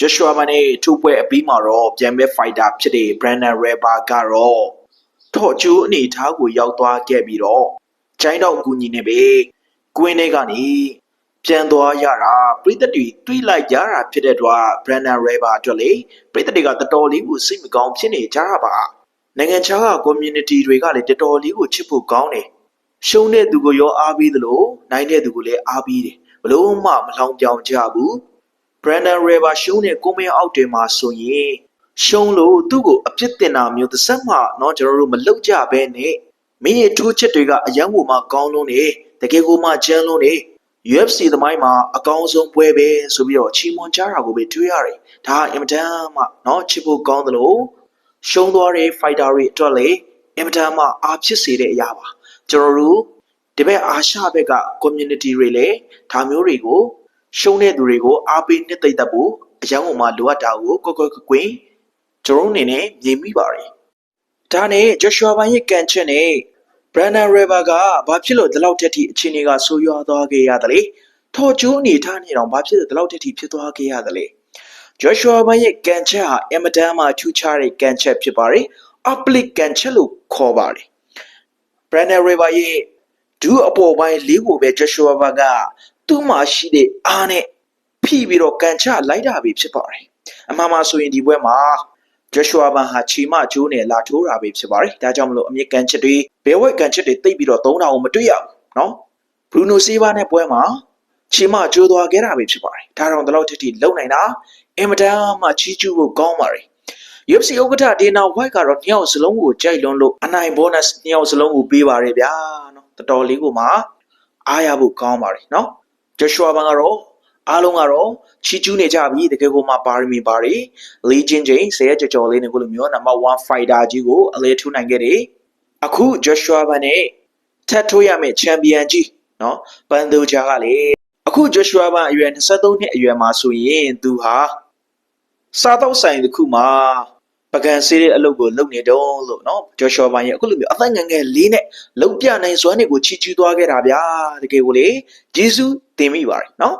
Joshua မနဲ့ထိုးပွဲအပြီးမှာတော့ပြန်မဲ့ fighter ဖြစ်တဲ့ Brandon Reba ကတော့ထော့ကျိုးအနေထားကိုရောက်သွားခဲ့ပြီးတော့ကျိုင်းတော့အကူညီနဲ့ပဲကွင်းထဲကနေပြန်သွားရတာပြည်သက်တွေတွေးလိုက်ကြတာဖြစ်တဲ့အတွက် Brandon Reba အတွက်လေပြည်သက်တွေကတော်တော်လေးကိုစိတ်မကောင်းဖြစ်နေကြတာပါနိုင်ငံခြားက community တွေကလည်းတော်တော်လေးကိုချစ်ဖို့ကောင်းတယ်ရှုံးတဲ့သူကိုရောအားပေးသလိုနိုင်တဲ့သူကိုလည်းအားပေးတယ်ဘလို့မှမလောင်ပြောင်ကြဘူး Brandon River ရှုံးတဲ့ကိုမင်းအောက်တယ်မှာဆိုရင်ရှုံးလို့သူ့ကိုအပြစ်တင်တာမျိုးတစ်ဆက်မှတော့ကျွန်တော်တို့မလုပ်ကြဘဲနဲ့မင်းရဲ့ထိုးချက်တွေကအယံကိုမှကောင်းလုံးနေတကယ်ကိုမှကြမ်းလုံးနေ UFC သမိုင်းမှာအကောင်းဆုံးပွဲပဲဆိုပြီးတော့ချီးမွမ်းကြတာကိုပဲတွေ့ရတယ်။ဒါအင်မတန်မှနော်ချစ်ဖို့ကောင်းသလိုရှုံးသွားတဲ့ fighter တွေအတွက်လည်းအင်မတန်မှအားဖြစ်စေတဲ့အရာပါ။ကျွန်တော်တို့ဒီဘက်အာရှဘက်က community တွေလည်းဒါမျိုးတွေကို ရှုံးတဲ့သူတွေကိုအားပေးနှစ်သိမ့်တတ်ဖို့အယောင်အမလိုအပ်တာကိုကွက်ကွက်ကွက်ကွင်းကျွန်တော်တို့အနေနဲ့မြင်မိပါတယ်။ဒါနဲ့ Joshua ဘန်ရဲ့ကန်ချက်နဲ့ Brandon River ကဘာဖြစ်လို့ဒီလောက်တက်ထိအခြေအနေကဆိုးရွားသွားခဲ့ရသလဲ။ထော်ကျိုးအနေထားနေတော့ဘာဖြစ်လို့ဒီလောက်တက်ထိဖြစ်သွားခဲ့ရသလဲ။ Joshua ဘန်ရဲ့ကန်ချက်ဟာအမတန်မှထူးခြားတဲ့ကန်ချက်ဖြစ်ပါတယ်။ uplift ကန်ချက်လို့ခေါ်ပါတယ်။ Brandon River ရဲ့ဒူးအပေါ်ပိုင်းလေးကိုပဲ Joshua ဘန်က သူ့မှာရှိတဲ့အားနဲ့ဖိပြီးတော့ကန်ချလိုက်တာပဲဖြစ်ပါတယ်။အမှန်မှဆိုရင်ဒီပွဲမှာ Joshua ဘန်ဟာချီမကျိုးနဲ့လာထိုးတာပဲဖြစ်ပါတယ်။ဒါကြောင့်မလို့အမြင့်ကန်ချက်တွေဘယ်ဝက်ကန်ချက်တွေတိတ်ပြီးတော့သုံးတာကိုမတွေ့ရဘူးနော်။ Bruno Silva နဲ့ပွဲမှာချီမကျိုးသွားခဲ့တာပဲဖြစ်ပါတယ်။ဒါတော့ဒီလောက်ထိထိလုံနိုင်တာအင်မတန်မှချီးကျူးဖို့ကောင်းပါတယ်။ UFC ဥက္ကဋ္ဌဒေနာဝိုက်ကတော့နှစ်ယောက်စလုံးကိုကြိုက်လွန်းလို့အနိုင် bonus နှစ်ယောက်စလုံးကိုပေးပါတယ်ဗျာနော်တော်တော်လေးကိုမှအားရဖို့ကောင်းပါတယ်နော် Joshua ဘန်ကတော့အားလုံးကတော့ချီကျူးနေကြပြီတကယ်ကိုမှပါရမီပါရီလီဂျင်ဂျိန်ဆယ်ရကြော်ကြော်လေးနဲ့ကိုလိုမျိုးနံပါတ်1 fighter ကြီးကိုအလဲထူနိုင်ခဲ့တယ်အခု Joshua ဘန်နဲ့ထပ်ထိုးရမယ့်ချန်ပီယံကြီးနော်ပန်ဒိုဂျာကလေအခု Joshua ဘန်အရွယ်23နှစ်အရွယ်မှာဆိုရင်သူဟာစားတော့ဆိုင်တစ်ခုမှာ ပကံစေးတဲ့အလုပ်ကိုလုပ်နေတော့လို့နော်ဂျော်ရှော်ဘန်ရဲ့အခုလိုမျိုးအသက်ငယ်ငယ်လေးနဲ့လုံပြနိုင်စွမ်းတွေကိုချီးကျူးသွားခဲ့တာဗျာတကယ်ကိုလေဂျေဇူးတင်မိပါတယ်နော်